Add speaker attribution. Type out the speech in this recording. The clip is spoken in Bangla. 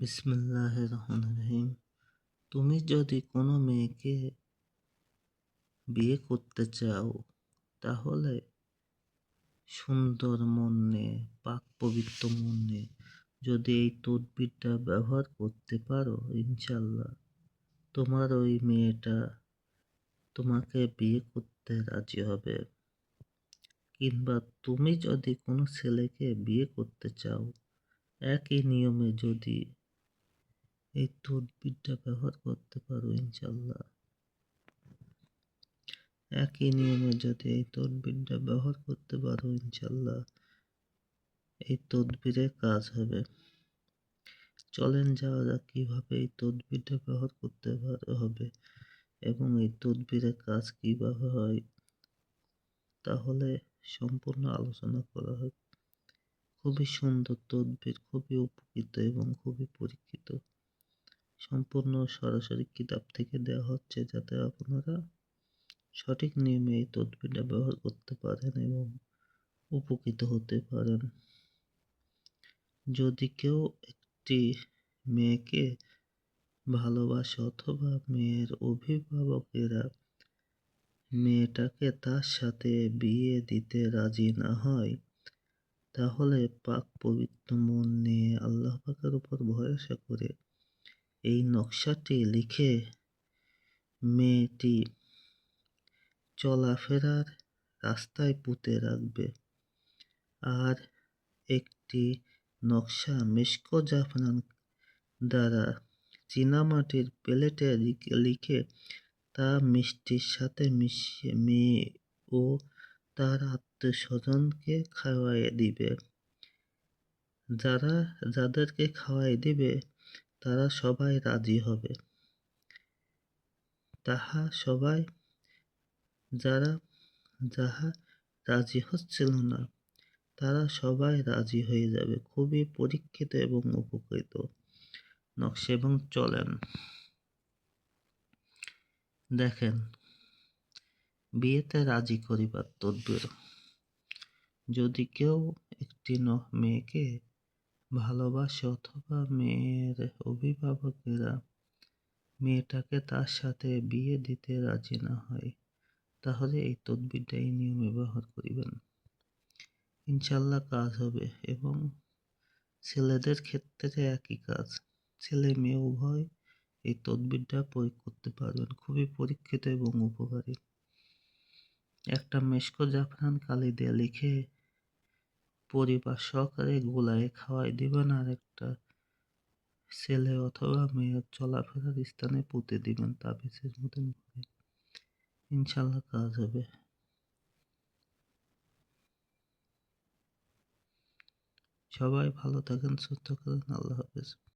Speaker 1: বিসমিল্লাহ রহমান রহিম। তুমি যদি কোনো মেয়েকে বিয়ে করতে চাও, তাহলে সুন্দর মনে, পাক পবিত্র মনে যদি এই তদবিরটা ব্যবহার করতে পারো ইনশাল্লাহ তোমার ওই মেয়েটা তোমাকে বিয়ে করতে রাজি হবে। কিংবা তুমি যদি কোনো ছেলেকে বিয়ে করতে চাও, একই নিয়মে যদি এই তদবিরটা ব্যবহার করতে পারো ইনশাল্লাহ একই নিয়মে যদি এই তদবিরটা ব্যবহার করতে পারো ইনশাল্লাহ এই তদবিরের কাজ হবে। চলেন যাওয়া যাক কীভাবে এই তদবিরটা ব্যবহার করতে হবে এবং এই তদবিরের কাজ কীভাবে হয়। তাহলে সম্পূর্ণ আলোচনা করা হয় খুবই সুন্দর তদবির, খুবই উপকৃত এবং খুবই পরীক্ষিত। সম্পূর্ণ সরাসরি কিতাব থেকে দেওয়া হচ্ছে যাতে আপনারা সঠিক নিয়মে এই তদবিরটা ব্যবহার করতে পারেন এবং উপকৃত হতে পারেন। যদি কেউ একটি মেয়েকে ভালোবাসে অথবা মেয়ের অভিভাবকেরা মেয়েটাকে তার সাথে বিয়ে দিতে রাজি না হয়, তাহলে পাক পবিত্র মন নিয়ে আল্লাহ পাকের উপর ভরসা করে এই নকশাটি লিখে মেয়েটি চলাফেরার রাস্তায় পুঁতে রাখবে। আর একটি নকশা মিস্কো জাফরান দ্বারা চীনামাটির প্লেটে লিখে তা মিষ্টির সাথে মিশিয়ে মেয়ে ও তার আত্মীয় স্বজনকে খাওয়াইয়ে দিবে। যারা যাদেরকে খাওয়াই দিবে তারা সবাই রাজি হবে। তাহা সবাই যারা যাহা রাজি হচ্ছিল না, তারা সবাই রাজি হয়ে যাবে। খুবই পরীক্ষিত এবং উপকৃত। নকশা এবং চলেন। দেখেন, বিয়েতে রাজি করিবার তদ্বির। যদি কেউ একটি মেয়েকে ভালোবাসে অথবা মেয়ের অভিভাবকেরা মেয়েটাকে তার সাথে বিয়ে দিতে রাজি না হয়, তাহলে এই তদবিরটা এই নিয়মে ব্যবহার করিবেন। ইনশাল্লাহ কাজ হবে এবং ছেলেদের ক্ষেত্রে একই কাজ। ছেলে মেয়ে উভয় এই তদবিরটা প্রয়োগ করতে পারবেন, খুবই পরীক্ষিত এবং উপকারী। একটা মেশকো জাফরান কালি দিয়ে লিখে পরিবার সহকারে গোলায় খাওয়াই দিবেন আর একটা ছেলে অথবা মেয়ের চলাফেরার স্থানে পুঁতে দিবেন তাবিজের মতন করে। ইনশাল্লাহ কাজ হবে। সবাই ভালো থাকেন, সুস্থ থাকেন, আল্লাহ হাফেজ।